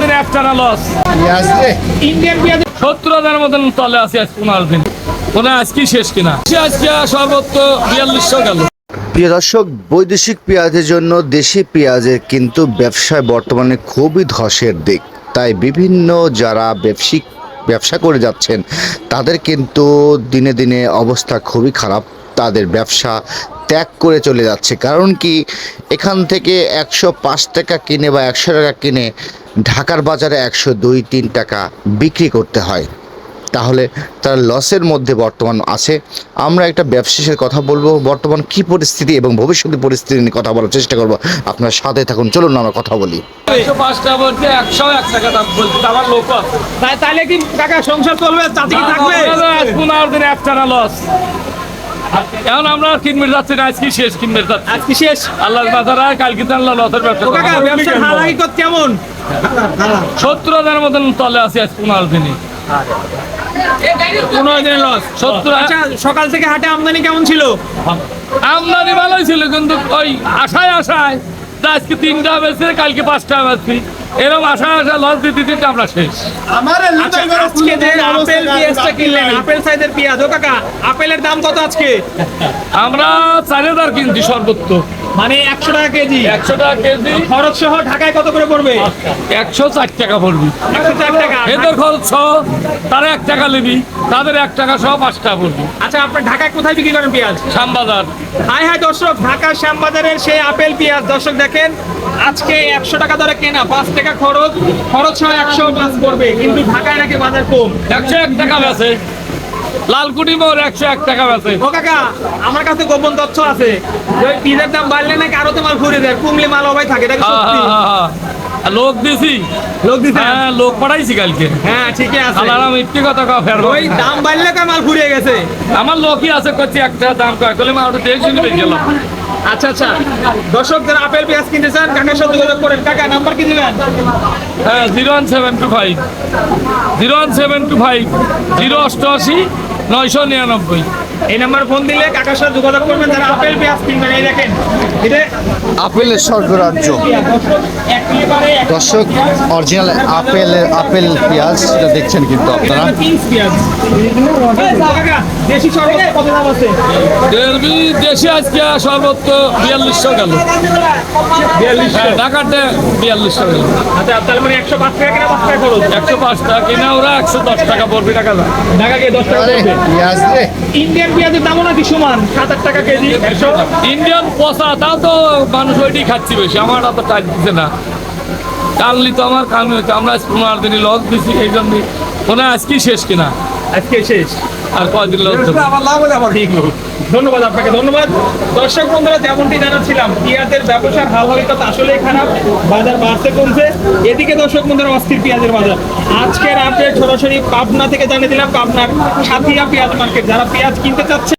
পনেরো দিনে loss Indian পেঁয়াজ সত্তর হাজার মতন তলে আছে আজ পনেরো দিন। মনে আজকে শেষ কিনা? আজকে সর্বোচ্চ বিয়াল্লিশশো গেল। প্রিয় দর্শক বৈদেশিক পেঁয়াজের জন্য দেশি পেঁয়াজের কিন্তু ব্যবসায় বর্তমানে খুবই ধসের দিক। তাই বিভিন্ন যারা ব্যবসায়িক ব্যবসা করে যাচ্ছেন তাদের কিন্তু দিনে দিনে অবস্থা খুবই খারাপ। তাদের ব্যবসা ত্যাগ করে চলে যাচ্ছে। কারণ কি? এখান থেকে একশো পাঁচ টাকা কিনে বা একশো টাকা কিনে ঢাকার বাজারে একশো দুই তিন টাকা বিক্রি করতে হয়। তাহলে তার লসের মধ্যে বর্তমান আছে। আমরা একটা ব্যবসায়ীর কথা বলব। বর্তমান কি পরিস্থিতি এবং ভবিষ্যতের পরিস্থিতি নিয়ে কথা বলার চেষ্টা করব। আপনার সাথে থাকুন। চলুন আমরা কথা বলি। তাহলে কি কাকা সংসার চলবে? চাচি কি থাকবে? পনেরো দিনে একটানা লস এখন আমরা কিনবে যাচ্ছি না আজকে শেষ কিনবে যাচ্ছি। আজকে শেষ? আল্লাহ বাজারা কালকে আল্লাহ লসের ব্যবসা কেমন সত্তর হাজার মতন তলে আছে আজ পনেরো দিনে পনেরো দিনের লস সত্তর আচ্ছা সকাল থেকে হাটে আমদানি কেমন ছিল? আমদানি ভালোই ছিল কিন্তু ওই আশায় আশায় আজকে তিনটা বেশি কালকে পাঁচটা বেশি এরকম আশা আশা লস দিতে দিতে আমরা শেষ। আচ্ছা, আজকে যে আপেল পেঁয়াজটা কিনলেন আপেল সাইজের পেঁয়াজ। ও কাকা আপেলের দাম কত আজকে? আমরা চার হাজার কিনছি সর্বোচ্চ। মানে একশো টাকা কেজি। একশো টাকা কেজি। খরচ সহ ঢাকায় কত করে পড়বে? একশো চার টাকা পড়বি। একশো চার টাকা। এদের খরচ সহ তারা এক টাকা নিবি তাদের এক টাকা সহ পাঁচ টাকা পড়বি। আচ্ছা আপনার ঢাকায় কোথায় বিক্রি করেন পেঁয়াজ? শ্যামবাজার। হাই হাই দর্শক ঢাকা শ্যামবাজারের সেই আপেল পেঁয়াজ। দর্শক দেখেন আজকে একশো টাকা ধরে কেনা পাঁচ টাকা খরচ। খরচ হয় একশো প্লাস করবে কিন্তু ঢাকায় নাকি বাজার কম। একশো এক টাকা বেছে লালকুটি মোড় একশো এক টাকা বেছে ও কাকা আমার কাছে গোপন তথ্য আছে। ওই পিজার দাম বাড়লে নাকি আরও তোমার ঘুরে যায় কুমলে মাল অবাই থাকে এটা কি হ্যাঁ? হ্যাঁ, হ্যাঁ। লোক দিছি। লোক দিছে? হ্যাঁ লোক পাঠাইছি কালকে। হ্যাঁ ঠিকই আছে। আলারা মিথ্যে কথা কওয়া ফেরবো ওই দাম বাড়লে কা মাল ঘুরে গেছে। আমার লোকই আছে করছি একটা দাম কয় কলে মা ওটা দেখে শুনে গেলাম। আচ্ছা আচ্ছা। দর্শক যারা আপেল পেঁয়াজ কিনতে চান কাকার সাথে যোগাযোগ করেন। কাকা নাম্বার কি দিবেন? হ্যাঁ zero one seven two five. Zero one seven two five. Zero অষ্টআশি নয়শো নিরানব্বই। এই নাম্বার ফোন দিলে কাকার সাথে যোগাযোগ করবেন, যারা আপেল পেঁয়াজ কিনবেন, এই দেখেন এটা আপেলের স্বর্গরাজ্য। দর্শক দর্শক অরিজিনাল আপেল আপেল পেঁয়াজ যেটা দেখছেন কিন্তু আপনারা। দেশি সর্বোচ্চ কত দাম আছে দেড়বি দেশে আজকে সর্বোচ্চ বিয়াল্লিশশো গেল হ্যাঁ, ঢাকাতে বিয়াল্লিশশো গেল আচ্ছা তাহলে মানে একশো পাঁচ টাকা কিনা পাঁচ টাকা খরচ? একশো পাঁচ টাকা কিনা ওরা একশো দশ টাকা পড়বে টাকা দাম দশ টাকা। ইন্ডিয়ান পেঁয়াজের নাকি সমান সাত আট টাকা কেজি ইন্ডিয়ান পচা তাও তো মানুষ ওইটাই খাচ্ছি বেশি আমার তো টাইম দিচ্ছে না। কালনি তো আমার কামি হচ্ছে আমরা আজ পনেরো দিনই লস দিছি এই জন্য মনে হয় আজকেই শেষ কিনা? আজকে শেষ। আর কয়দিন লস আমার লাভ হলে আমার। ধন্যবাদ আপনাকে ধন্যবাদ। দর্শক বন্ধুরা যেমনটি জানাচ্ছিলাম পেঁয়াজের ব্যবসার হাল হকিকত আসলেই খারাপ বাজার বাড়তে কমছে। এদিকে দর্শক বন্ধুরা অস্থির পেঁয়াজের বাজার। আজকের আপডেট সরাসরি পাবনা থেকে জানিয়ে দিলাম পাবনার সাথিয়া পেঁয়াজ মার্কেট। যারা পেঁয়াজ কিনতে চাচ্ছে